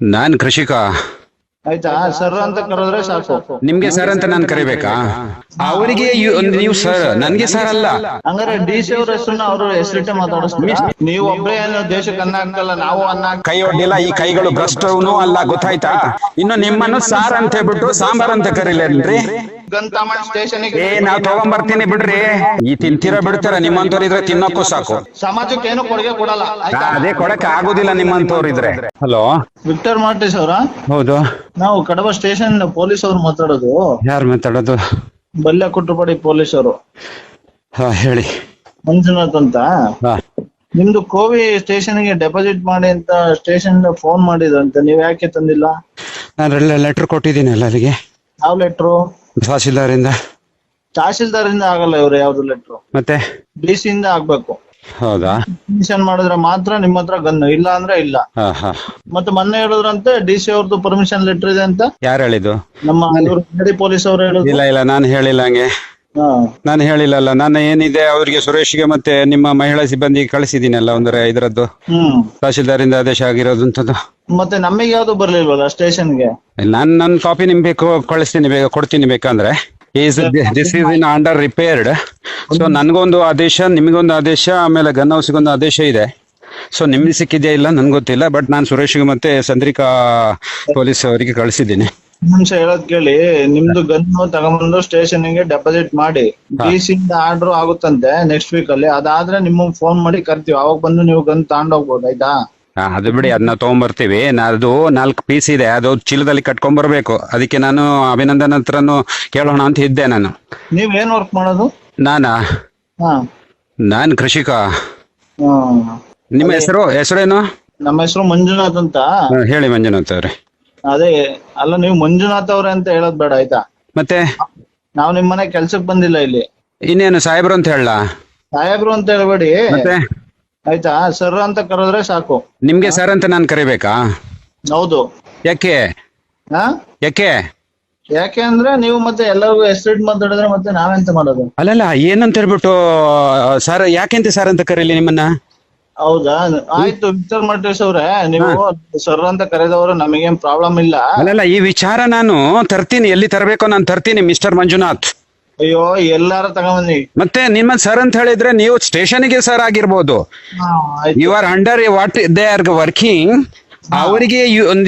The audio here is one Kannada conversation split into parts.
ನಾನ್ ಕೃಷಿಕ. ಆಯ್ತಾ? ಸರ್ ಅಂತ ಕರೆದ್ರೆ ಸಾಕು. ನಿಮ್ಗೆ ಸರ್ ಅಂತ ನಾನು ಕರಿಬೇಕಾ? ಅವರಿಗೆ ನೀವು ಸರ್ ನನ್ಗೆ ಸರ್ ಅಲ್ಲ. ಹಂಗಾರೆ ಡಿ ಸಿ ಅವ್ರ ಹೆಸರನ್ನ ಅವ್ರ ಹೆಸರಿಟ್ಟೆ ಮಾತಾಡಿಸ್ತೀವಿ ನೀವು ಒಬ್ಬರೇ ಏನು ದೇಶಕ್ಕೆ ಅನ್ನ ಹಾಕಲ್ಲ ನಾವು ಅನ್ನ ಕೈ ಒಡ್ಡಿಲ್ಲ ಈ ಕೈಗಳು ಭ್ರಷ್ಟವನು ಅಲ್ಲ ಗೊತ್ತಾಯ್ತಾ? ಇನ್ನು ನಿಮ್ಮನ್ನು ಸಾರ್ ಅಂತ ಹೇಳ್ಬಿಟ್ಟು ಸಾಂಬಾರ್ ಅಂತ ಕರೀಲೇನ್ರಿ? ಗನ್ ತಗೊಂಡ್ ಸ್ಟೇಷನ್ಗೆ ಏ ನಾವ್ ತಗೊಂಬರ್ತೀನಿ ಬಿಡ್ರಿ. ಈ ತಿಂತೀರ ಬಿಡ್ತೀರ ನಿಮ್ಮಂತವ್ರು ಇದ್ರೆ ತಿನ್ನೋಕ್ಕೂ ಸಾಕು. ಸಮಾಜಕ್ಕೆ ಏನು ಕೊಡುಗೆ ಕೊಡಲ್ಲ. ಆಯ್ತಾ ಅದೇ ಕೊಡಕ್ ಆಗುದಿಲ್ಲ ನಿಮ್ಮಂತವ್ರು ಇದ್ರೆ ಹಲೋ? ವಿಕ್ಟರ್ ಮಾರ್ಟಿಸ್ ಅವರ? ಹೌದು. ನಾವು ಕಡಬ ಸ್ಟೇಷನ್ ಪೊಲೀಸ್ ಅವ್ರು ಮಾತಾಡೋದು. ಯಾರು ಮಾತಾಡೋದು? ಬಲ್ಯ ಕುಟ್ರಪಾಡಿ ಪೊಲೀಸ್ ಅವರು ಹಾ ಹೇಳಿ. ಮಂಜುನಾಥ್ ಅಂತ. ಹಾ. ನಿಮ್ದು ಕೋವಿ ಸ್ಟೇಷನ್ಗೆ ಡೆಪಾಸಿಟ್ ಮಾಡಿ ಅಂತ ಸ್ಟೇಷನ್ ಫೋನ್ ಮಾಡಿದ್ರಂತೆ. ನೀವ್ ಯಾಕೆ ತಂದಿಲ್ಲ? ನಾನು ಲೆಟರ್ ಕೊಟ್ಟಿದ್ದೀನಿ ಅಲ್ಲ ಅಲ್ಲಿಗೆ. ಯಾವ ಲೆಟ್ರು ತಹಸೀಲ್ದಾರಿಂದ ತಹಶೀಲ್ದಾರ್ ಇಂದ ಆಗಲ್ಲ ಇವ್ರು ಯಾವ್ದು ಲೆಟ್ರು ಮತ್ತೆ? ಡಿ ಸಿ ಇಂದ ಆಗ್ಬೇಕು. ಹೌದಾ? ಪರ್ಮಿಷನ್ ಮಾಡಿದ್ರೆ ಮಾತ್ರ ನಿಮ್ಮ ಹತ್ರ ಗನ್ ಇಲ್ಲ ಅಂದ್ರೆ ಇಲ್ಲ. ಹಾ ಹಾ. ಮತ್ತೆ ಮೊನ್ನೆ ಹೇಳಿದ್ರಂತೆ ಡಿ ಸಿ ಅವ್ರದ್ದು ಪರ್ಮಿಷನ್ ಲೆಟರ್ ಇದೆ ಅಂತ. ಯಾರು ಹೇಳಿದ್ದು? ನಮ್ಮ ಇವ್ರು ಪೊಲೀಸ್ ಅವ್ರು ಹೇಳಿದ್ರು. ಇಲ್ಲ ಇಲ್ಲ ನಾನು ಹೇಳಿಲ್ಲ ಹಂಗೆ. ನಾನು ಹೇಳಿಲ್ಲಲ್ಲ ನಾನು ಏನಿದೆ ಅವರಿಗೆ ಸುರೇಶ್ಗೆ ಮತ್ತೆ ನಿಮ್ಮ ಮಹಿಳಾ ಸಿಬ್ಬಂದಿಗೆ ಕಳಿಸಿದ್ದೀನಲ್ಲ ಒಂದರ ಇದರದ್ದು. ಹ್ಮ್. ತಹಶೀಲ್ದಾರಿಂದ ಆದೇಶ ಆಗಿರೋದಂಥದ್ದು ಮತ್ತೆ ನಮಗೆ ಯಾವ್ದು ಬರ್ಲಿಲ್ವಲ್ಲ ಸ್ಟೇಷನ್ಗೆ? ನಾನು ನನ್ನ ಕಾಪಿ ನಿಮ್ ಬೇಕು ಕಳಿಸ್ತೀನಿ ಬೇಗ ಕೊಡ್ತೀನಿ ಬೇಕಂದ್ರೆ. Is this is in under repaired so ನನಗೊಂದು ಆದೇಶ ನಿಮಗೊಂದು ಆದೇಶ ಆಮೇಲೆ ಗನ್ ಹೌಸ್ಗೊಂದು ಆದೇಶ ಇದೆ. ಸೊ ನಿಮ್ಗೆ ಸಿಕ್ಕಿದೆಯಾ ಇಲ್ಲ ನನ್ಗೆ ಗೊತ್ತಿಲ್ಲ ಬಟ್ ನಾನು ಸುರೇಶ್ಗೆ ಮತ್ತೆ ಚಂದ್ರಿಕಾ ಪೊಲೀಸ್ ಅವರಿಗೆ ಕಳಿಸಿದ್ದೀನಿ. ನಿಮಿಷ ಹೇಳೋದ್ ಕೇಳಿ ನಿಮ್ದು ಗನ್ ತಗೊಂಡ್ಬಂದು ಸ್ಟೇಷನ್ಗೆ ಡೆಪಾಸಿಟ್ ಮಾಡಿ. ಡಿಸಿ ಇಂದ ಆರ್ಡರ್ ಆಗುತ್ತಂತೆ ನೆಕ್ಸ್ಟ್ ವೀಕ್ ಅಲ್ಲಿ. ಅದಾದ್ರೆ ನಿಮ್ಮ ಫೋನ್ ಮಾಡಿ ಕರ್ತೀವಿ. ಅವಾಗ ಬಂದು ನೀವು ಗನ್ ತಗೊಂಡೋಗ್ಬೋದು ಆಯ್ತಾ? ಹಾ, ಅದು ಬಿಡಿ ಅದನ್ನ ತಗೊಂಡ್ಬರ್ತೀವಿ ನಾ- ಅದು ನಾಲ್ಕು ಪೀಸ್ ಇದೆ. ಅದು ಚೀಲದಲ್ಲಿ ಕಟ್ಕೊಂಡ್ಬರ್ಬೇಕು ಅದಕ್ಕೆ ನಾನು ಅಭಿನಂದನ್ ಹತ್ರನು ಕೇಳೋಣ ಅಂತ ಇದ್ದೆ ನಾನು. ನೀವ್ ಏನ್ ವರ್ಕ್ ಮಾಡೋದು? ನಾನಾ? ಹಾ. ನಾನ್ ಕೃಷಿಕ. ಹ್ಮ್. ನಿಮ್ಮ ಹೆಸರು? ಹೆಸರೇನು? ನಮ್ಮ ಹೆಸರು ಮಂಜುನಾಥ್ ಅಂತ. ಹಾ, ಹೇಳಿ ಮಂಜುನಾಥ್ ಅವ್ರೆ. ಅದೇ ಅಲ್ಲ ನೀವು ಮಂಜುನಾಥ್ ಅವ್ರೆ ಅಂತ ಹೇಳೋದ್ ಬೇಡ ಆಯ್ತಾ? ಮತ್ತೆ? ನಾವ್ ನಿಮ್ ಮನೆ ಕೆಲ್ಸಕ್ ಬಂದಿಲ್ಲ ಇಲ್ಲಿ. ಇನ್ನೇನು ಸಾಹೇಬ್ರು ಅಂತ ಹೇಳ ಸಾಹೇಬ್ರು ಅಂತ ಹೇಳ್ಬೇಡಿ. ಮತ್ತೆ? ಆಯ್ತಾ? ಸರ್ ಅಂತ ಕರೆದ್ರೆ ಸಾಕು. ನಿಮ್ಗೆ ಸರ್ ಅಂತ ನಾನು ಕರಿಬೇಕಾ? ಹೌದು. ಯಾಕೆ? ಹಾ? ಯಾಕೆ? ಯಾಕೆ ಅಂದ್ರೆ ನೀವು ಮತ್ತೆ ಎಲ್ಲರಿಗೂ ಹೆಸರಿಟ್ ಮಾತಾಡಿದ್ರೆ ಮತ್ತೆ ನಾವೆಂತ ಮಾಡೋದು? ಅಲ್ಲಲ್ಲ ಏನಂತ ಹೇಳ್ಬಿಟ್ಟು ಸರ್ ಯಾಕೆಂತ ಸರ್ ಅಂತ ಕರೀಲಿ ನಿಮ್ಮನ್ನ? ಹೌದಾ? ಆಯ್ತು ವಿಚಾರ ಮರ್ಟೇಶ್ ಅವ್ರೆ ನೀವು ಸರ್ ಅಂತ ಕರೆದವರು ನಮಗೇನ್ ಪ್ರಾಬ್ಲಮ್ ಇಲ್ಲ. ಅಲ್ಲಲ್ಲ ಈ ವಿಚಾರ ನಾನು ತರ್ತೀನಿ ಎಲ್ಲಿ ತರಬೇಕೋ ನಾನು ತರ್ತೀನಿ ಮಿಸ್ಟರ್ ಮಂಜುನಾಥ್. ಅಯ್ಯೋ ಎಲ್ಲಾರು ತಗೊಂಬನ್ನಿ. ಮತ್ತೆ ನಿಮ್ಮ ಸರ್ ಅಂತ ಹೇಳಿದ್ರೆ ನೀವು ಸ್ಟೇಷನ್ಗೆ ಸರ್ ಆಗಿರ್ಬೋದು. You are under what they are working ಅವರಿಗೆ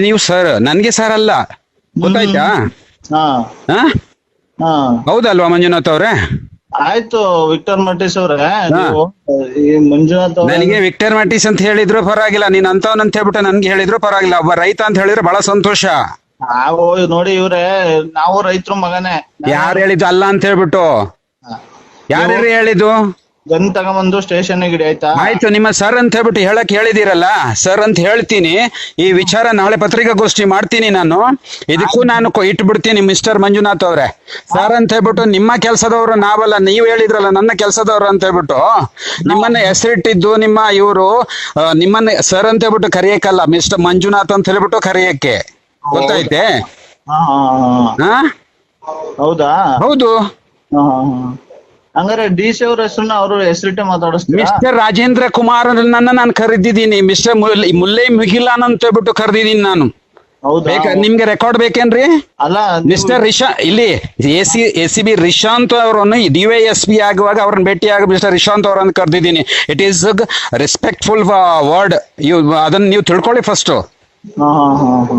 ನೀವು ಸರ್ ನನ್ಗೆ ಸರ್ ಅಲ್ಲ. ಗೊತ್ತಾಯ್ತಾ? ಹೌದಲ್ವಾ ಮಂಜುನಾಥ್ ಅವ್ರೆ? ಆಯ್ತು ವಿಕ್ಟರ್ ಮಟೀಸ್ ಅವ್ರೆ ನೀವು ಈ ಮಂಜುನಾಥ್ ಅವ್ರೆ. ನನಗೆ ವಿಕ್ಟರ್ ಮ್ಯಾಟಿಸ್ ಅಂತ ಹೇಳಿದ್ರು ಪರವಾಗಿಲ್ಲ ನೀನ್ ಅಂತವನ್ ಅಂತ ಹೇಳ್ಬಿಟ್ಟು ನನ್ಗೆ ಹೇಳಿದ್ರು ಪರವಾಗಿಲ್ಲ ಒಬ್ಬ ರೈತ ಅಂತ ಹೇಳಿದ್ರೆ ಬಹಳ ಸಂತೋಷ. ನಾವು ನೋಡಿ ಇವ್ರೆ ನಾವು ರೈತರು ಮಗನೇ. ಯಾರು ಹೇಳಿದ್ದು ಅಲ್ಲ ಅಂತ ಹೇಳ್ಬಿಟ್ಟು. ಯಾರು ಹೇಳಿದ್ದು? ಗನ್ ತಗೊಂಬಂದು ಸ್ಟೇಷನ್ ಗಿಡಿ ಆಯ್ತಾ? ಆಯ್ತು ನಿಮ್ಮ ಸರ್ ಅಂತ ಹೇಳ್ಬಿಟ್ಟು ಹೇಳಕ್ ಹೇಳಿದಿರಲ್ಲ ಸರ್ ಅಂತ ಹೇಳ್ತೀನಿ. ಈ ವಿಚಾರ ನಾಳೆ ಪತ್ರಿಕಾಗೋಷ್ಠಿ ಮಾಡ್ತೀನಿ ನಾನು. ಇದಕ್ಕೂ ನಾನು ಕೊ- ಇಟ್ಬಿಡ್ತೀನಿ ಮಿಸ್ಟರ್ ಮಂಜುನಾಥ್ ಅವ್ರೆ. ಸರ್ ಅಂತ ಹೇಳ್ಬಿಟ್ಟು ನಿಮ್ಮ ಕೆಲಸದವರು ನಾವಲ್ಲ ನೀವು ಹೇಳಿದ್ರಲ್ಲ ನನ್ನ ಕೆಲಸದವರು ಅಂತ ಹೇಳ್ಬಿಟ್ಟು. ನಿಮ್ಮನ್ನ ಹೆಸರಿಟ್ಟಿದ್ದು ನಿಮ್ಮ ಇವರು ನಿಮ್ಮನ್ನ ಸರ್ ಅಂತ ಹೇಳ್ಬಿಟ್ಟು ಕರೆಯಕ್ಕಲ್ಲ ಮಿಸ್ಟರ್ ಮಂಜುನಾಥ್ ಅಂತ ಹೇಳ್ಬಿಟ್ಟು ಕರೆಯಕ್ಕೆ. ಗೊತ್ತಾಯ್ತೆ? ಹಾ ಹಾ, ಹಾ. ಹಾ? ಹೌದಾ? ಹೌದು. ಹಾ, ಹಾ, ಹಾ. ಹಂಗಾರೆ ಡಿ ಸಿ ಅವ್ರ ಹೆಸರನ್ನ ಅವರು ಹೆಸರಿಟ್ಟೆ ಮಿಸ್ಟರ್ ರಾಜೇಂದ್ರ ಕುಮಾರ್ ನನ್ನ ನಾನು ಕರೆದಿದ್ದೀನಿ. ಮಿಸ್ಟರ್ ಮುಲ್ಲೈ ಮುಗಿಲಾನ್ ಅಂತ ಹೇಳ್ಬಿಟ್ಟು ಕರೆದಿದ್ದೀನಿ ನಾನು. ಬೇಕಾ ನಿಮ್ಗೆ ರೆಕಾರ್ಡ್ ಬೇಕೇನ್ರಿ? ಅಲ್ಲ ಮಿಸ್ಟರ್ ರಿಶಾ ಇಲ್ಲಿ A C A C B Rishanth ಅವರನ್ನು ಡಿ ವೈ ಎಸ್ ಪಿ ಆಗುವಾಗ ಅವ್ರನ್ನ ಭೇಟಿಯಾಗ ಮಿಸ್ಟರ್ ರಿಶಾಂತ್ ಅವರನ್ನು ಕರೆದಿದ್ದೀನಿ. ಇಟ್ ಈಸ್ ರೆಸ್ಪೆಕ್ಟ್ಫುಲ್ ವರ್ಡ್ ಅದನ್ನ ನೀವು ತಿಳ್ಕೊಳ್ಳಿ ಫಸ್ಟ್ ಹಾ, ಹಾ, ಹಾ, ಹಾ.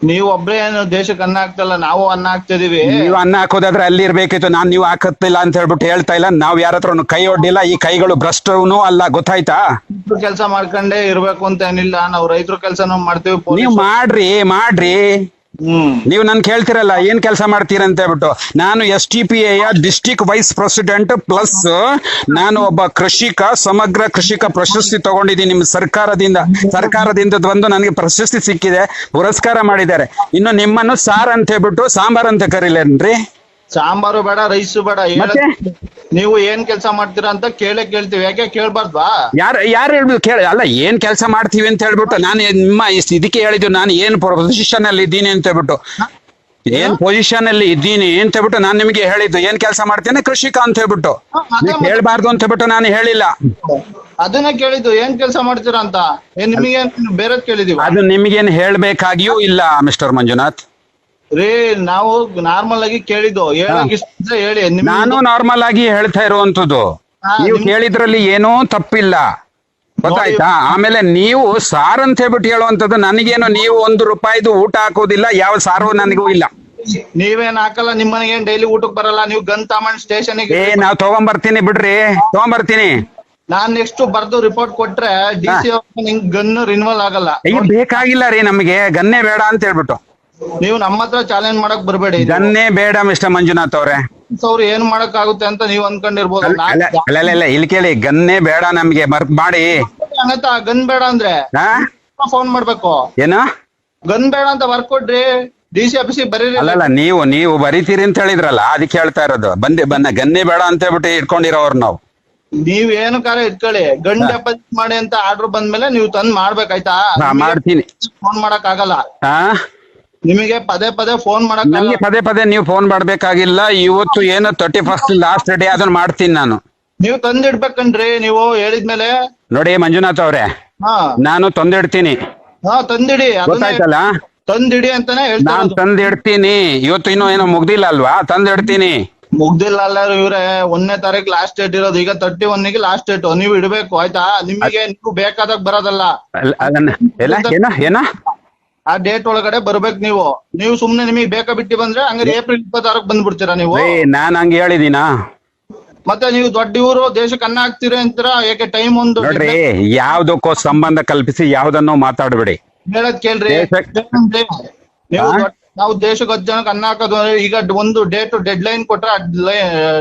ನೀವು ಒಬ್ಬರೇ ಏನು ದೇಶಕ್ಕೆ ಅನ್ನ ಹಾಕ್ತಲ್ಲ ನಾವು ಅನ್ನ ಹಾಕ್ತಿದೀವಿ ನೀವು ಅನ್ನ ಹಾಕೋದಾದ್ರೆ ಅಲ್ಲಿ ಇರ್ಬೇಕಿತ್ತು ನಾನ್ ನೀವು ಹಾಕತ್ತಿಲ್ಲ ಅಂತ ಹೇಳ್ಬಿಟ್ಟು ಹೇಳ್ತಾ ಇಲ್ಲ ನಾವ್ ಯಾರ ಕೈ ಒಡ್ಡಿಲ್ಲ ಈ ಕೈಗಳು ಭ್ರಷ್ಟನೂ ಅಲ್ಲ ಗೊತ್ತಾಯ್ತಾ? ಕೆಲಸ ಮಾಡ್ಕೊಂಡೇ ಇರ್ಬೇಕು ಅಂತ ಏನಿಲ್ಲ ನಾವು ರೈತರ ಕೆಲಸನೂ ಮಾಡ್ತೀವಿ ನೀವು ಮಾಡ್ರಿ ಮಾಡ್ರಿ. ನೀವು ನನ್ ಕೇಳ್ತಿರಲ್ಲ, ಏನ್ ಕೆಲಸ ಮಾಡ್ತೀರ ಅಂತ ಹೇಳ್ಬಿಟ್ಟು. ನಾನು S T P A district vice president plus ನಾನು ಒಬ್ಬ ಕೃಷಿಕ, ಸಮಗ್ರ ಕೃಷಿಕ ಪ್ರಶಸ್ತಿ ತಗೊಂಡಿದ್ದೀನಿ ನಿಮ್ ಸರ್ಕಾರದಿಂದ. ಸರ್ಕಾರದಿಂದ ಬಂದು ನನಗೆ ಪ್ರಶಸ್ತಿ ಸಿಕ್ಕಿದೆ, ಪುರಸ್ಕಾರ ಮಾಡಿದ್ದಾರೆ. ಇನ್ನು ನಿಮ್ಮನ್ನು ಸಾರ್ ಅಂತ ಹೇಳ್ಬಿಟ್ಟು ಸಾಂಬಾರ್ ಅಂತ ಕರೀಲೇನ್ರಿ? ಸಾಂಬಾರು ಬೇಡ ರೈಸು ಬೇಡ ಮತ್ತೆ? ನೀವು ಏನ್ ಕೆಲಸ ಮಾಡ್ತೀರಾ ಅಂತ ಕೇಳೇ ಕೇಳ್ತೀವಿ. ಯಾಕೆ ಕೇಳ್ಬಾರ್ದ್ವಾ? ಯಾರು ಯಾರು ಹೇಳ್ಬಿಟ್ಟು ಕೇಳ ಅಲ್ಲ ಏನ್ ಕೆಲಸ ಮಾಡ್ತೀವಿ ಅಂತ ಹೇಳ್ಬಿಟ್ಟು ನಾನು ನಿಮ್ಮ ಇಸ್- ಇದಕ್ಕೆ ಹೇಳಿದ್ದು ನಾನು ಏನ್ ಪೊಸಿಷನ್ ಅಲ್ಲಿ ಇದ್ದೀನಿ ಅಂತ ಹೇಳ್ಬಿಟ್ಟು. ಏನ್ ಪೊಸಿಷನ್ ಅಲ್ಲಿ ಇದ್ದೀನಿ ಅಂತ ಹೇಳ್ಬಿಟ್ಟು ನಾನು ನಿಮಗೆ ಹೇಳಿದ್ದು. ಏನ್ ಕೆಲಸ ಮಾಡ್ತೇನೆ ಕೃಷಿಕ ಅಂತ ಹೇಳ್ಬಿಟ್ಟು. ಹ, ಅದೇ ನೀವು ಹೇಳ್ಬಾರ್ದು ಅಂತ ಹೇಳ್ಬಿಟ್ಟು ನಾನು ಹೇಳಿಲ್ಲ. ಅದನ್ನ ಕೇಳಿದ್ದು. ಏನ್ ಕೆಲಸ ಮಾಡ್ತೀರಾ ಅಂತ? ಏನ್ ನಿಮಗೆ ಬೇರೆ ಕೇಳಿದೀವಿ ಅದು ನಿಮಗೇನು ಹೇಳ್ಬೇಕಾಗಿಯೂ ಇಲ್ಲ ಮಿಸ್ಟರ್ ಮಂಜುನಾಥ್. ರೀ ನಾವು ನಾರ್ಮಲ್ ಆಗಿ ಕೇಳಿದ್ದು. ಹೇಳಕ್ ಇಷ್ಟ ಇದ್ರೆ ಹೇಳಿ ನಿಮ್ಗೆ ನಾನು ನಾರ್ಮಲ್ ಆಗಿ ಹೇಳ್ತಾ ಇರುವಂತದ್ದು ಹಾ, ನೀವು ನಿಮ್- ಕೇಳಿದ್ರಲ್ಲಿ ಏನೂ ತಪ್ಪಿಲ್ಲ. ಗೊತ್ತಾಯ್ತಾ? ಆಮೇಲೆ ನೀವು ಸಾರ್ ಅಂತ ಹೇಳ್ಬಿಟ್ಟು ಹೇಳುವಂತದ್ದು ನನಗೇನು ನೀವು ಒಂದು ರೂಪಾಯಿದು ಊಟ ಹಾಕೋದಿಲ್ಲ ಯಾವ ಸಾರು ನನಗೂ ಇಲ್ಲ. ನೀವೇನ್ ಹಾಕಲ್ಲ ನಿಮ್ಮನೆಗೆ ಏನ್ ಡೈಲಿ ಊಟಕ್ ಬರಲ್ಲ ನೀವು ಗನ್ ತಗೊಂಡ್ ಸ್ಟೇಷನ್ ಏ ನಾವ್ ತಗೊಂಬರ್ತೀನಿ ಬಿಡ್ರಿ ತಗೊಂಬರ್ತೀನಿ. ನಾನ್ ನೆಕ್ಸ್ಟ್ ಬರ್ದು ರಿಪೋರ್ಟ್ ಕೊಟ್ರೆ ಡಿ ಸಿ ನಿಂಗ್ ಗನ್ ರಿನ್ವಲ್ ಆಗಲ್ಲ. ಈಗ ಬೇಕಾಗಿಲ್ಲ ರೀ ನಮಗೆ ಗನ್ನೇ ಬೇಡ ಅಂತ ಹೇಳ್ಬಿಟ್ಟು. ನೀವು ನಮ್ಮ ಹತ್ರ ಚಾಲೆಂಜ್ ಮಾಡಕ್ ಬರಬೇಡಿ. ಗನ್ನೆ ಬೇಡ ಮಿಸ್ಟರ್ ಮಂಜುನಾಥ್ ಅವ್ರೆ. ಅವ್ರು ಏನ್ ಮಾಡಕ್ ಆಗುತ್ತೆ ಅಂತ ನೀವ್ ಅನ್ಕೊಂಡಿರ್ಬೋದು. ಅಲ್ಲ ಅಲ್ಲ, ಅಲ್ಲ ಅಲ್ಲ ಇಲ್ಲಿ ಕೇಳಿ ಗನ್ನೇ ಬೇಡ ನಮ್ಗೆ ಮರ್ಕ್ ಮಾಡಿ. ಗನ್ ಬೇಡ ಅಂದ್ರೆ? ಹಾ? ಫೋನ್ ಮಾಡ್ಬೇಕು. ಏನು? ಗನ್ ಬೇಡ ಅಂತ ವರ್ಕ್ ಕೊಡ್ರಿ ಡಿ ಸಿ ಆಫೀಸ್ ಬರೀರಿ. ಅಲ್ಲಲ್ಲ ನೀವು ನೀವು ಬರಿತೀರಿ ಅಂತ ಹೇಳಿದ್ರಲ್ಲ ಅದಕ್ಕೆ ಹೇಳ್ತಾ ಇರೋದು. ಬಂದೆ ಬನ್ನ ಗನ್ನೇ ಬೇಡ ಅಂತ ಹೇಳ್ಬಿಟ್ಟು ಇಟ್ಕೊಂಡಿರೋರ್ ನಾವು. ನೀವ್ ಏನು ಕಾರ ಇಟ್ಕೊಳ್ಳಿ. ಗನ್ ಡೆಪಾಸಿಟ್ ಮಾಡಿ ಅಂತ ಆರ್ಡರ್ ಬಂದ್ಮೇಲೆ ನೀವು ತಂದ್ ಮಾಡ್ಬೇಕಾಯ್ತಾ ಹಾ, ಮಾಡ್ತೀನಿ. ಫೋನ್ ಮಾಡಕ್ ಆಗಲ್ಲ ಹಾ? ನಿಮಗೆ ಪದೇ ಪದೇ ಫೋನ್ ಮಾಡಕ್ ನಮ್ಗೆ ಪದೇ ಪದೇ ನೀವು ಫೋನ್ ಮಾಡ್ಬೇಕಾಗಿಲ್ಲ ಇವತ್ತು ಏನು ತರ್ಟಿ ಫಸ್ಟ್ ಲಾಸ್ಟ್ ಡೇ ಅದನ್ನ ಮಾಡ್ತೀನಿ ನಾನು ನೀವು ತಂದಿಡ್ಬೇಕನ್ರಿ ನೀವು ಹೇಳಿದ್ಮೇಲೆ ನೋಡಿ ಮಂಜುನಾಥ್ ಅವ್ರೆ ಹಾ ನಾನು ತಂದಿಡ್ತೀನಿ ಹಾ ತಂದಿಡಿ ಅದನ್ನೇ ಗೊತ್ತಾಯ್ತಲ್ಲ ತಂದಿಡಿ ಅಂತಾನೆ ನಾನು. ತಂದಿಡ್ತೀನಿ ಇವತ್ತು ಇನ್ನೂ ಏನೋ ಮುಗ್ದಿಲ್ಲ ಅಲ್ವಾ ತಂದಿಡ್ತೀನಿ ಮುಗ್ದಿಲ್ಲ ಅಲ್ಲ ಇವ್ರೆ ಒಂದನೇ ತಾರೀಕು ಲಾಸ್ಟ್ ಡೇಟ್ ಇರೋದು ಈಗ ತರ್ಟಿ ಗೆ ಲಾಸ್ಟ್ ಡೇಟ್ ನೀವು ಇಡ್ಬೇಕು ಆಯ್ತಾ ನಿಮಗೆ ನೀವು ಬೇಕಾದಾಗ ಬರೋದಲ್ಲ ಅಲ್ಲ ಅದನ್ನ ಎಲ್ಲ ಏನ ಏನ ಆ ಡೇಟ್ ಒಳಗಡೆ ಬರ್ಬೇಕು ನೀವು. ನೀವು ಸುಮ್ನೆ ನಿಮಗೆ ಬೇಕಾ ಬಿಟ್ಟು ಬಂದ್ರೆ ಹಂಗಾರೆ ಏಪ್ರಿಲ್ ಇಪ್ಪತ್ತಾರಕ್ಕೆ ಬಂದ್ಬಿಡ್ತೀರಾ ನೀವು? ಏ ನಾನ್ ಹಂಗ ಹೇಳಿದೀನಾ? ಮತ್ತೆ ನೀವು ದೊಡ್ಡ ಇವರು ದೇಶಕ್ಕೆ ಅನ್ನ ಹಾಕ್ತೀರ ಅಂತೀರಾ? ಯಾಕೆ ಟೈಮ್ ಒಂದು ನೋಡ್ರಿ ಯಾವ್ದಕ್ಕೋ ಸಂಬಂಧ ಕಲ್ಪಿಸಿ ಯಾವ್ದನ್ನೋ ಮಾತಾಡ್ಬೇಡಿ. ಹೇಳದ್ ಕೇಳ್ರಿ. ದೇಶಕ್- ಏನಂದ್ರೆ ನೀವು ಹಾ? ದೊಡ್ಡ- ನಾವು ದೇಶಕ್ಕೆ ಹತ್ತು ಜನಕ್ಕೆ ಅನ್ನ ಹಾಕೋದು ಅಂದ್ರೆ ಈಗ ಒಂದು ಡೇಟ್ ಡೆಡ್ ಲೈನ್ ಕೊಟ್ರೆ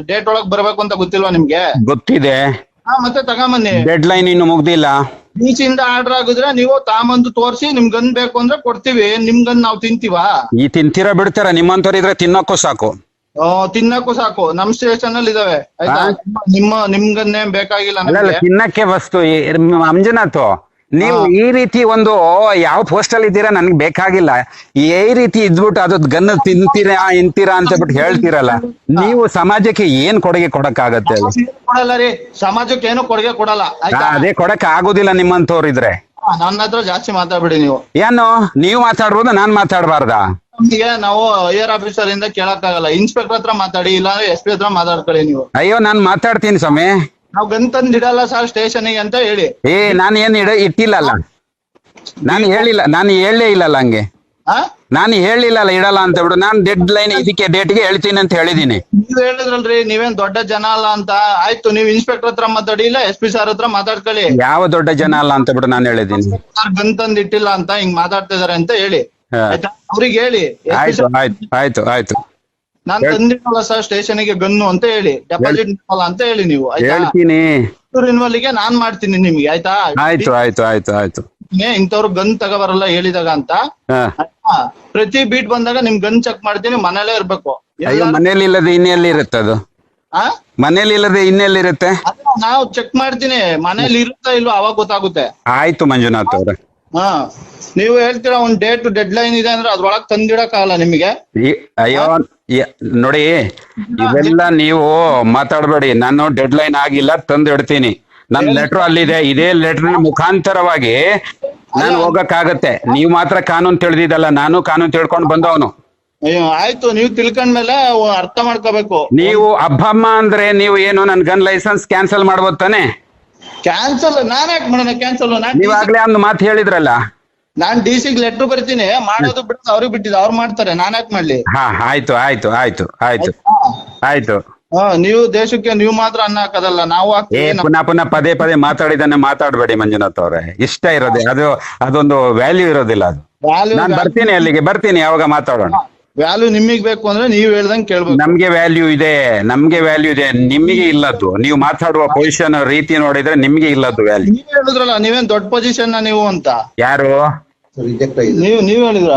ಡೇಟ್ ಒಳಗ್ ಬರ್ಬೇಕು ಅಂತ ಗೊತ್ತಿಲ್ವಾ ನಿಮ್ಗೆ? ಗೊತ್ತಿದೆ. ಹಾ ಮತ್ತೆ ತಗೊಂಬನ್ನಿ. ಡೆಡ್ ಲೈನ್ ಇನ್ನು ಮುಗ್ದಿಲ್ಲ. ಇಂದ ಆರ್ಡರ್ ಆಗಿದ್ರೆ ನೀವು ತಾಮಂದು ತೋರಿಸಿ ನಿಮ್ ಗನ್ ಬೇಕು ಅಂದ್ರೆ ಕೊಡ್ತೀವಿ. ನಿಮ್ಗನ್ ನಾವು ತಿಂತೀವಾ? ಈ ತಿಂತೀರಾ ಬಿಡ್ತೀರಾ? ನಿಮ್ಮಂತವ್ರು ಇದ್ರೆ ತಿನ್ನೋಕ್ಕೂ ಸಾಕು. ತಿನ್ನಕ್ಕೂ ಸಾಕು. ನಮ್ ಸ್ಟೇಷನ್ ಅಲ್ಲಿ ಇದಾವೆ. ಆಯ್ತಾ? ನಿಮ್ಮ ನಿಮ್ಗನ್ನೇ ಬೇಕಾಗಿಲ್ಲ ಅಲ್ಲ ತಿನ್ನಕ್ಕೆ ವಸ್ತು ಈ- ಮಂಜುನಾಥ್ ನೀವು ಈ ರೀತಿ ಒಂದು ಯಾವ ಪೋಸ್ಟ್ ಅಲ್ಲಿ ಇದ್ದೀರಾ? ನನ್ಗೆ ಬೇಕಾಗಿಲ್ಲ. ಈ ರೀತಿ ಇದ್ಬಿಟ್ಟು ಅದು ಗನ್ ತಿಂತೀರಾ ಇಂತೀರಾ ಅಂತ ಬಿಟ್ಟು ಹೇಳ್ತೀರಲ್ಲ. ನೀವು ಸಮಾಜಕ್ಕೆ ಏನ್ ಕೊಡುಗೆ ಕೊಡಕ್ ಆಗತ್ತೆ ಕೊಡಲ್ಲ ರೀ. ಸಮಾಜಕ್ಕೆ ಏನು ಕೊಡುಗೆ ಕೊಡಲ್ಲ. ಅದೇ ಕೊಡಕ್ ಆಗೋದಿಲ್ಲ ನಿಮ್ಮಂತವ್ರಿದ್ರೆ ನನ್ನ ಹತ್ರ ಜಾಸ್ತಿ ಮಾತಾಡ್ಬಿಡಿ ನೀವು. ಏನು? ನೀವು ಮಾತಾಡ್ಬೋದು ನಾನ್ ಮಾತಾಡಬಾರ್ದಾ? ನಮ್ಗೆ ನಾವು ಐಆರ್ ಆಫೀಸರ್ ಇಂದ ಕೇಳಕ್ಕಾಗಲ್ಲ. ಇನ್ಸ್ಪೆಕ್ಟರ್ ಹತ್ರ ಮಾತಾಡಿ ಇಲ್ಲ ಎಸ್ ಪಿ ಹತ್ರ ಮಾತಾಡ್ಕೊಳ್ಳಿ ನೀವು. ಅಯ್ಯೋ ನಾನ್ ಮಾತಾಡ್ತೀನಿ ಸ್ವಾಮಿ. ನಾವು ಗನ್ ತಂದ್ ಇಡಲ್ಲ ಸರ್ ಸ್ಟೇಷನ್ಗೆ ಅಂತ ಹೇಳಿ. ಏ ನಾನು ಏನ್ ಇಡ ಇಟ್ಟಿಲ್ಲಲ್ಲ. ನಾನು ಹೇಳಿಲ್ಲ ನಾನು ಹೇಳಲೇ ಇಲ್ಲಲ್ಲ ಹಂಗೆ. ಆ? ನಾನು ಹೇಳಿಲ್ಲಲ್ಲ ಇಡಲ್ಲ ಅಂತ ಬಿಡು. ನಾನು ಡೆಡ್ ಲೈನ್ ಇದಕ್ಕೆ ಡೇಟ್ಗೆ ಹೇಳ್ತೀನಿ ಅಂತ ಹೇಳಿದೀನಿ. ನೀವ್ ಹೇಳಿದ್ರಲ್ರಿ ನೀವೇನ್ ದೊಡ್ಡ ಜನ ಅಲ್ಲ ಅಂತ. ಆಯ್ತು ನೀವ್ ಇನ್ಸ್ಪೆಕ್ಟರ್ ಹತ್ರ ಮಾತಾಡಿ ಇಲ್ಲ ಎಸ್ ಪಿ ಸರ್ ಹತ್ರ ಮಾತಾಡ್ಕೊಳ್ಳಿ. ಯಾವ ದೊಡ್ಡ ಜನ ಅಲ್ಲ ಅಂತ ಬಿಡು ನಾನು ಹೇಳಿದೀನಿ. ಸರ್ ಗನ್ ತಂದ್ ಇಟ್ಟಿಲ್ಲ ಅಂತ ಹಿಂಗ್ ಮಾತಾಡ್ತಿದಾರೆ ಅಂತ ಹೇಳಿ. ಆಯ್ತಾ? ಅವ್ರಿಗೆ ಹೇಳಿ. ಆಯ್ತು ಆಯ್ತು ಆಯ್ತು ಆಯ್ತು. ನಾನ್ ತಂದಿರಲ್ಲ ಸರ್ ಸ್ಟೇಷನ್ಗೆ ಗನ್ನು ಅಂತ ಹೇಳಿ ಡೆಪಾಸಿಟ್ ಅಂತ ಹೇಳಿ ನೀವು ಹೇಳ್ತೀನಿ. ನಾನ್ ಮಾಡ್ತೀನಿ ನಿಮ್ಗೆ ಆಯ್ತಾ? ಆಯ್ತು ಆಯ್ತು ಆಯ್ತು ಆಯ್ತು. ಇಂಥವ್ರು ಗನ್ ತಗೋಬರಲ್ಲ ಹೇಳಿದಾಗ ಅಂತ? ಪ್ರತಿ ಬೀಟ್ ಬಂದಾಗ ನಿಮ್ ಗನ್ ಚೆಕ್ ಮಾಡ್ತೀನಿ ಮನೇಲೇ ಇರ್ಬೇಕು. ಅಯ್ಯೋ ಮನೇಲಿ ಇಲ್ಲದೆ ಇನ್ನೆಲ್ಲಿ ಇರುತ್ತೆ ಅದು? ಆ? ಮನೇಲಿ ಇಲ್ಲದೆ ಇನ್ನೆಲ್ಲಿ ಇರುತ್ತೆ? ನಾವು ಚೆಕ್ ಮಾಡ್ತೀನಿ ಮನೇಲಿ ಇರುತ್ತಾ ಇಲ್ವಾ ಅವಾಗ ಗೊತ್ತಾಗುತ್ತೆ. ಆಯ್ತು ಮಂಜುನಾಥ್ ಅವ್ರೆ. ಹಾ ನೀವು ಹೇಳ್ತೀರಾ ಒಂದ್ ಡೇಟ್ ಡೆಡ್ ಲೈನ್ ಇದೆ ಅಂದ್ರೆ ಅದ್ರೊಳಗ್ ತಂದಿಡಕ್ಕಾಗಲ್ಲ ನಿಮಗೆ? ಈ- ಅಯ್ಯೋ ನೋಡಿ ಇವೆಲ್ಲ ನೀವು ಮಾತಾಡಬೇಡಿ. ನಾನು ಡೆಡ್ ಲೈನ್ ಆಗಿಲ್ಲ ತಂದು ಇಡ್ತೀನಿ ನನ್ನ ಲೆಟರ್ ಅಲ್ಲಿದೆ. ಇದೇ ಲೆಟರ್ ಮುಖಾಂತರವಾಗಿ ನಾನು ಹೋಗಕ್ಕಾಗತ್ತೆ. ನೀವು ಮಾತ್ರ ಕಾನೂನು ತಿಳಿದಿದ್ದಲ್ಲ ನಾನು ಕಾನೂನು ತಿಳ್ಕೊಂಡು ಬಂದವನು. ಅಯ್ಯೋ ಆಯ್ತು. ನೀವು ತಿಳ್ಕೊಂಡ್ಮೇಲೆ ಅರ್ಥ ಮಾಡ್ಕೋಬೇಕು. ನೀವು ಅಬ್ಬಮ್ಮ ಅಂದ್ರೆ ನೀವು ಏನು ನನ್ ಗನ್ ಲೈಸೆನ್ಸ್ ಕ್ಯಾನ್ಸಲ್ ಮಾಡ್ಬೋದು ತಾನೆ? ಕ್ಯಾನ್ಸಲ್ ನಾನ್ ಯಾಕೆ ಮಾಡೋಣ ಕ್ಯಾನ್ಸಲ್ ನಾನ್ ನೀವಾಗ್ಲೇ ಒಂದು ಮಾತು ಹೇಳಿದ್ರಲ್ಲ? ನಾನ್ ಡಿ ಸಿಗ್ ಲೆಟರ್ ಬರ್ತೀನಿ. ಮಾಡೋದು ಬಿಡೋದು ಅವ್ರಿಗೆ ಬಿಟ್ಟಿದ್ದು ಅವ್ರು ಮಾಡ್ತಾರೆ. ನಾನ್ ಯಾಕೆ ಮಾಡ್ಲಿ? ಹಾ ಆಯ್ತು ಆಯ್ತು ಆಯ್ತು ಆಯ್ತು ಆಯ್ತು? ಹಾ ನೀವು ದೇಶಕ್ಕೆ ನೀವು ಮಾತ್ರ ಅನ್ನ ಹಾಕೋದಲ್ಲ ನಾವು ಏ ಹಾಕ್ತೀವಿ. ಪುನಃ ಪುನಃ ಪದೇ ಪದೇ ಮಾತಾಡಿದನ್ನೇ ಮಾತಾಡಬೇಡಿ ಮಂಜುನಾಥ್ ಅವ್ರೆ. ಇಷ್ಟ ಇರೋದೇ ಅದು ಅದೊಂದು ವ್ಯಾಲ್ಯೂ ಇರೋದಿಲ್ಲ ಅದು. ನಾನ್ ಬರ್ತೀನಿ ಅಲ್ಲಿಗೆ ಬರ್ತೀನಿ ಯಾವಾಗ ಮಾತಾಡೋಣ. ವ್ಯಾಲ್ಯೂ ನಿಮಗೆ ಬೇಕು ಅಂದ್ರೆ ನೀವ್ ಹೇಳ್ದಂಗೆ ಕೇಳ್ಬೋದು ನಮ್ಗೆ ವ್ಯಾಲ್ಯೂ ಇದೆ ನಮ್ಗೆ ವ್ಯಾಲ್ಯೂ ಇದೆ ನಿಮಗೆ ಇಲ್ಲದ್ದು. ನೀವು ಮಾತಾಡುವ ಪೊಸಿಷನ್ ರೀತಿ ನೋಡಿದ್ರೆ ನಿಮ್ಗೆ ಇಲ್ಲದ್ದು ವ್ಯಾಲ್ಯೂ ನೀವು ಹೇಳಿದ್ರಲ್ಲ ನೀವೇನ್ ದೊಡ್ಡ ಪೊಸಿಷನ್ ನೀವು ಅಂತ? ಯಾರು? ನೀವು ನೀವ್ ಹೇಳಿದ್ರ?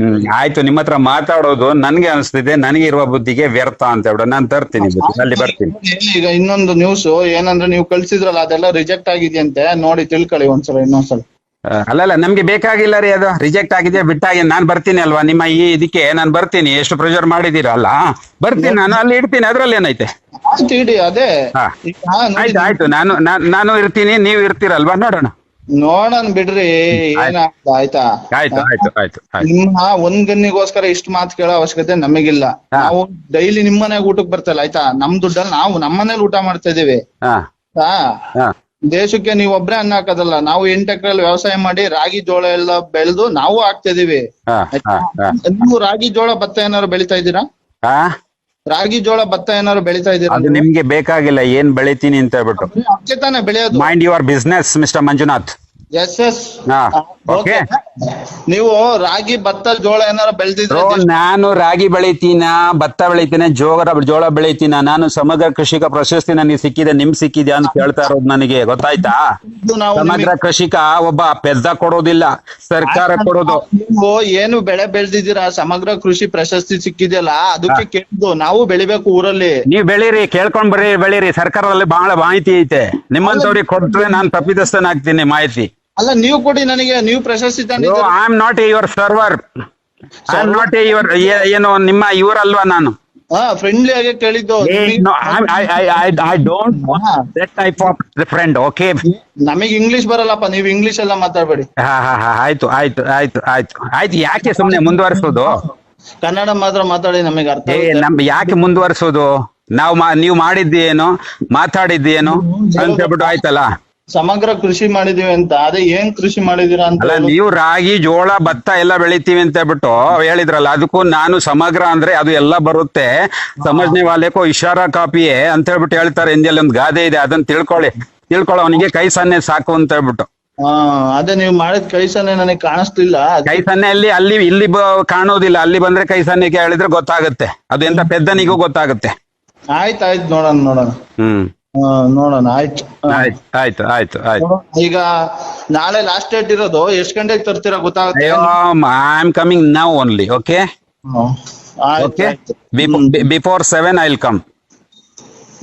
ಹ್ಮ್ ಆಯ್ತು. ನಿಮ್ಮ ಹತ್ರ ಮಾತಾಡೋದು ನನ್ಗೆ ಅನಿಸ್ತಿದೆ ನನಗೆ ಇರುವ ಬುದ್ಧಿಗೆ ವ್ಯರ್ಥ ಅಂತ ಹೇಳ ನಾನು ತರ್ತೀನಿ ಬುದ್ಧಿ ಅಲ್ಲಿ ಬರ್ತೀನಿ. ಈಗ ಇನ್ನೊಂದು ನ್ಯೂಸ್ ಏನಂದ್ರೆ ನೀವು ಕಳ್ಸಿದ್ರಲ್ಲ ಅದೆಲ್ಲ ರಿಜೆಕ್ಟ್ ಆಗಿದೆಯಂತೆ. ನೋಡಿ ತಿಳ್ಕೊಳ್ಳಿ ಒಂದ್ಸಲ ಇನ್ನೊಂದ್ಸಲ. ಅಲ್ಲಲ್ಲ ನಮ್ಗೆ ಬೇಕಾಗಿಲ್ಲ ರೀ ಅದು. ರಿಜೆಕ್ಟ್ ಆಗಿದೆ ಬಿಟ್ಟಾಗಿ ನಾನ್ ಬರ್ತೀನಿ ಅಲ್ವಾ? ನಿಮ್ಮ ಈ ಇದಕ್ಕೆ ನಾನು ಬರ್ತೀನಿ. ಎಷ್ಟು ಪ್ರೆಷರ್ ಮಾಡಿದೀರಲ್ಲ ಬರ್ತೀನಿ. ನಾನು ಅಲ್ಲಿ ಇಡ್ತೀನಿ. ಅದ್ರಲ್ಲಿ ಏನೈತೆ? ಆಯ್ತು ಇಡಿ ಅದೇ. ಹಾ. ಆಯ್ತು ಆಯ್ತು. ನಾನು ನಾನ್- ನಾನು ಇರ್ತೀನಿ ನೀವು ಇರ್ತೀರಲ್ವಾ? ನೋಡೋಣ. ನೋಡೋಣ ಬಿಡ್ರಿ. ಏನಾಗ್ತದ ಆಯ್ತಾ? ಆಯ್ತು ಆಯ್ತು ಆಯ್ತು ಆಯ್ತು. ನಿಮ್ಮ ಒಂದ್ ಗನ್ನಿಗೋಸ್ಕರ ಇಷ್ಟು ಮಾತು ಕೇಳೋ ಅವಶ್ಯಕತೆ ನಮಗಿಲ್ಲ. ಹಾ. ನಾವು ಡೈಲಿ ನಿಮ್ಮ ಮನೆಗ್ ಊಟಕ್ ಬರ್ತಲ್ಲ ಆಯ್ತಾ? ನಮ್ ದುಡ್ಡಲ್ಲಿ ನಾವು ನಮ್ಮನೇಲಿ ಊಟ ಮಾಡ್ತಾ ಇದೀವಿ. ಹಾ. ಹಾ. ಹಾ. ದೇಶಕ್ಕೆ ನೀವು ಒಬ್ರೇ ಅನ್ನ ಹಾಕೋದಲ್ಲ ನಾವು ಎಂಟ್ ಎಕರೆಲ್ಲಿ ವ್ಯವಸಾಯ ಮಾಡಿ ರಾಗಿ ಜೋಳ ಎಲ್ಲ ಬೆಳೆದು ನಾವು ಹಾಕ್ತಿದೀವಿ ಹಾ ಹಾ ಹಾ. ನೀವು ರಾಗಿ ಜೋಳ ಭತ್ತ ಏನಾದ್ರು ಬೆಳಿತಾ ಇದ್ದೀರಾ? ಹಾ? ರಾಗಿ ಜೋಳ ಭತ್ತ ಏನಾದ್ರು ಬೆಳಿತಾ ಇದ್ದೀರಾ? ಅದು ನಿಮ್ಗೆ ಬೇಕಾಗಿಲ್ಲ ಏನ್ ಬೆಳಿತೀನಿ ಅಂತ ಹೇಳ್ಬಿಟ್ಟು. ಅದಕ್ಕೆ ತಾನೇ ಬೆಳೆಯೋದು. Mind your business mister Manjunath. Yes yes ಹಾ ಓಕೆ. ನೀವು ರಾಗಿ ಭತ್ತ ಜೋಳ ಏನಾರ ಬೆಳೆದಿದ್ರೆ ನಾನು ರಾಗಿ ಬೆಳಿತೀನ ಭತ್ತ ಬೆಳಿತೀನಿ ಜೋಳ ಜೋಳ ಬೆಳಿತೀನ ನಾನು ಸಮಗ್ರ ಕೃಷಿಕ ಪ್ರಶಸ್ತಿ ನನಗೆ ಸಿಕ್ಕಿದೆ ನಿಮ್ ಸಿಕ್ಕಿದ್ಯಾ ಅಂತ ಕೇಳ್ತಾ ಇರೋದು ನನಗೆ ಗೊತ್ತಾಯ್ತಾ? ನಾವು ಸಮಗ್ರ ಕೃಷಿಕ ಒಬ್ಬ ಪೆದ್ದ ಕೊಡೋದಿಲ್ಲ ಸರ್ಕಾರ ಕೊಡೋದು. ನೀವು ಏನು ಬೆಳೆ ಬೆಳೆದಿದ್ದೀರಾ ಸಮಗ್ರ ಕೃಷಿ ಪ್ರಶಸ್ತಿ ಸಿಕ್ಕಿದೆಯಲ್ಲ ಅದಕ್ಕೆ ಕೇಳಿದ್ದು ನಾವು ಬೆಳಿಬೇಕು ಊರಲ್ಲಿ. ನೀವ್ ಬೆಳೀರಿ ಕೇಳ್ಕೊಂಡ್ ಬರ್ರಿ ಬೆಳೀರಿ ಸರ್ಕಾರದಲ್ಲಿ ಬಹಳ ಮಾಹಿತಿ ಐತೆ. ನಿಮ್ಮಂತವ್ರಿಗೆ ಕೊಟ್ರೆ ನಾನು ತಪ್ಪಿತಸ್ಥನಾಗ್ತೀನಿ ಮಾಹಿತಿ. ಅಲ್ಲ ನೀವು ಕೊಡಿ ನನಗೆ ನೀವು ಪ್ರಶಸ್ತಿ I am not a your server I am not a your ಏನು ನಿಮ್ಮ ಇವರಲ್ವಾ ನಾನು? ಹಾ ಫ್ರೆಂಡ್ಲಿ ಆಗಿ ಕೇಳಿದ್ದು. I don't that type of friend okay ನಮಗೆ ಇಂಗ್ಲಿಷ್ ಬರಲ್ಲಪ್ಪ ನೀವು ಇಂಗ್ಲಿಷ್ ಎಲ್ಲ ಮಾತಾಡ್ಬೇಡಿ. ಹಾ ಹಾ ಹಾ ಆಯ್ತು ಆಯ್ತು ಆಯ್ತು ಆಯ್ತು. ಆಯ್ತು ಯಾಕೆ ಸುಮ್ನೆ ಮುಂದುವರಿಸೋದು? ಕನ್ನಡ ಮಾತ್ರ ಮಾತಾಡಿ ನಮಗೆ ಅರ್ಥ ನಮ್ ಯಾಕೆ ಮುಂದುವರಿಸೋದು? ನಾವು ನೀವು ಮಾಡಿದ್ದೇನು ಮಾತಾಡಿದ್ದೇನು ಅಂತ ಹೇಳ್ಬಿಟ್ಟು ಆಯ್ತಲ್ಲ? ಸಮಗ್ರ ಕೃಷಿ ಮಾಡಿದೀವಿ ಅಂತ. ಅದೇ ಏನ್ ಕೃಷಿ ಮಾಡಿದೀರ ಅಂತ ಅಲ್ಲ ನೀವು ರಾಗಿ ಜೋಳ ಭತ್ತ ಎಲ್ಲ ಬೆಳಿತೀವಿ ಅಂತ ಹೇಳ್ಬಿಟ್ಟು ಹೇಳಿದ್ರಲ್ಲ ಅದಕ್ಕೂ ನಾನು ಸಮಗ್ರ ಅಂದ್ರೆ ಅದು ಎಲ್ಲ ಬರುತ್ತೆ. ಸಮಜ್ನೆ ವಾಲೆಕೋ ಇಶಾರಾ ಕಾಪಿಯೇ ಅಂತ ಹೇಳ್ಬಿಟ್ಟು ಹೇಳ್ತಾರೆ ಹಿಂದಿಯಲ್ಲಿ ಒಂದು ಗಾದೆ ಇದೆ ಅದನ್ನ ತಿಳ್ಕೊಳ್ಳಿ. ತಿಳ್ಕೊಳ್ಳೋ ಅವನಿಗೆ ಕೈ ಸನ್ನೆ ಸಾಕು ಅಂತ ಹೇಳ್ಬಿಟ್ಟು. ಆ ಅದೇ ನೀವು ಮಾಡಿದ ಕೈಸನೆ ನನಗೆ ಕಾಣಿಸ್ತಿಲ್ಲ ಕೈ ಸನ್ನೆ ಅಲ್ಲಿ ಅಲ್ಲಿ ಇಲ್ಲಿ ಕಾಣೋದಿಲ್ಲ. ಅಲ್ಲಿ ಬಂದ್ರೆ ಕೈ ಸನ್ನೆಗೆ ಹೇಳಿದ್ರೆ ಗೊತ್ತಾಗುತ್ತೆ. ಅದು ಎಂತ ಪೆದ್ದನಿಗೂ ಗೊತ್ತಾಗುತ್ತೆ. ಆಯ್ತಾಯ್ತು ಆಯ್ತು ನೋಡೋಣ ನೋಡೋಣ. ಹ್ಮ್. ನೋಡೋಣ ಆಯ್ತು. ಆಯ್ತು ಆಯ್ತು ಆಯ್ತು ಆಯ್ತು. ಈಗ ನಾಳೆ ಲಾಸ್ಟ್ ಡೇಟ್ ಇರೋದು ಎಷ್ಟು ಗಂಟೆಗೆ ತರ್ತೀರಾ ಗೊತ್ತಾಗುತ್ತೆ? ಆ I am coming now only okay okay. Before seven I will come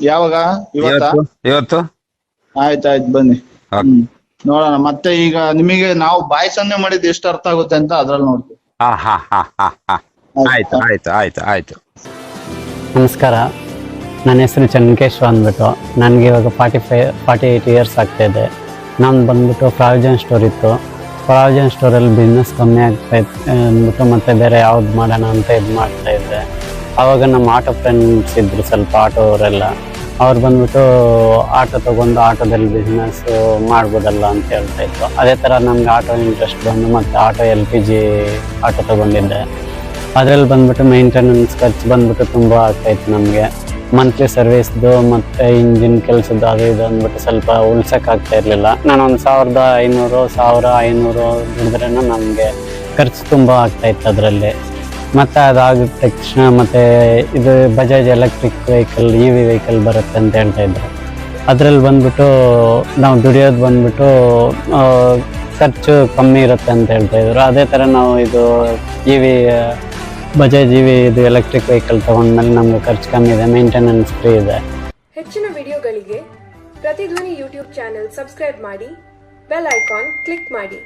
ಯಾವಾಗ? ಇವತ್ತು? ಇವತ್ತು ಆಯ್ತು ಆಯ್ತು ಬನ್ನಿ. ನೋಡೋಣ ಮತ್ತೆ ಈಗ ನಿಮಗೆ ನಾವು ಬಾಯಿ ಸನ್ನೆ ಮಾಡಿದ್ ಎಷ್ಟು ಅರ್ಥ ಆಗುತ್ತೆ ಅಂತ ಅದ್ರಲ್ಲಿ ನೋಡ್ತೀವಿ. ಹಾ ಹಾ ಹಾ ಹಾ ಹಾ. ಆಯ್ತು. ಆಯ್ತು ಆಯ್ತು ಆಯ್ತು. ನಮಸ್ಕಾರ. ನನ್ನ ಹೆಸರು ಚನ್ಕೇಶ್ವ ಅಂದ್ಬಿಟ್ಟು ನನಗೆ ಇವಾಗ forty five forty eight years ಆಗ್ತಾಯಿದೆ ನಾನು ಬಂದ್ಬಿಟ್ಟು ಪ್ರಾವಿಜನ್ ಸ್ಟೋರ್ ಇತ್ತು. ಪ್ರಾವಿಜನ್ ಸ್ಟೋರಲ್ಲಿ ಬಿಸ್ನೆಸ್ ಕಮ್ಮಿ ಆಗ್ತಾ ಇತ್ತು ಅಂದ್ಬಿಟ್ಟು ಮತ್ತು ಬೇರೆ ಯಾವ್ದು ಮಾಡೋಣ ಅಂತ ಇದು ಮಾಡ್ತಾ ಇದ್ದೆ. ಆವಾಗ ನಮ್ಮ ಆಟೋ ಫ್ರೆಂಡ್ಸ್ ಇದ್ದರು ಸ್ವಲ್ಪ ಆಟೋ ಅವರೆಲ್ಲ. ಅವ್ರು ಬಂದ್ಬಿಟ್ಟು ಆಟೋ ತೊಗೊಂಡು ಆಟೋದಲ್ಲಿ ಬಿಸ್ನೆಸ್ ಮಾಡ್ಬೋದಲ್ಲ ಅಂತ ಹೇಳ್ತಾ ಇದ್ರು. ಅದೇ ಥರ ನಮ್ಗೆ ಆಟೋ ಇಂಟ್ರೆಸ್ಟ್ ಬಂದು ಮತ್ತು auto L P G auto ತೊಗೊಂಡಿದ್ದೆ. ಅದರಲ್ಲಿ ಬಂದ್ಬಿಟ್ಟು ಮೇಂಟೆನೆನ್ಸ್ ಖರ್ಚು ಬಂದ್ಬಿಟ್ಟು ತುಂಬ ಆಗ್ತಾಯಿತ್ತು ನಮಗೆ. ಮಂತ್ಲಿ ಸರ್ವಿಸ್ದು ಮತ್ತು ಇಂಜಿನ್ ಕೆಲಸದ್ದು ಅದು ಇದು ಅಂದ್ಬಿಟ್ಟು ಸ್ವಲ್ಪ ಉಳ್ಸೋಕ್ಕಾಗ್ತಾ ಇರಲಿಲ್ಲ. ನಾನು ಒಂದು ಸಾವಿರದ ಐನೂರು, ಸಾವಿರ ಐನೂರು ದುಡಿದ್ರೂ ನಮಗೆ ಖರ್ಚು ತುಂಬ ಆಗ್ತಾಯಿತ್ತು ಅದರಲ್ಲಿ. ಮತ್ತು ಅದಾಗಿದ ತಕ್ಷಣ ಮತ್ತು ಇದು Bajaj electric vehicle E V vehicle ಬರುತ್ತೆ ಅಂತ ಹೇಳ್ತಾ ಇದ್ರು. ಅದ್ರಲ್ಲಿ ಬಂದ್ಬಿಟ್ಟು ನಾವು ದುಡಿಯೋದು ಬಂದ್ಬಿಟ್ಟು ಖರ್ಚು ಕಮ್ಮಿ ಇರುತ್ತೆ ಅಂತ ಹೇಳ್ತಾ ಇದ್ರು. ಅದೇ ಥರ ನಾವು ಇದು ಇ ವಿ ಬಜಾಜ್ ಇವಿ ಇದು ಎಲೆಕ್ಟ್ರಿಕ್ ವೆಹಿಕಲ್ ಮೇಲೆ ನಮ್ಗೆ ಖರ್ಚು ಕಮ್ಮಿ ಇದೆ ಮೇಂಟೆನೆನ್ಸ್ ಫ್ರೀ ಇದೆ. ಹೆಚ್ಚಿನ ವಿಡಿಯೋಗಳಿಗೆ ಪ್ರತಿಧ್ವನಿ ಯೂಟ್ಯೂಬ್ ಚಾನೆಲ್ ಸಬ್ಸ್ಕ್ರೈಬ್ ಮಾಡಿ ಬೆಲ್ ಐಕಾನ್ ಕ್ಲಿಕ್ ಮಾಡಿ.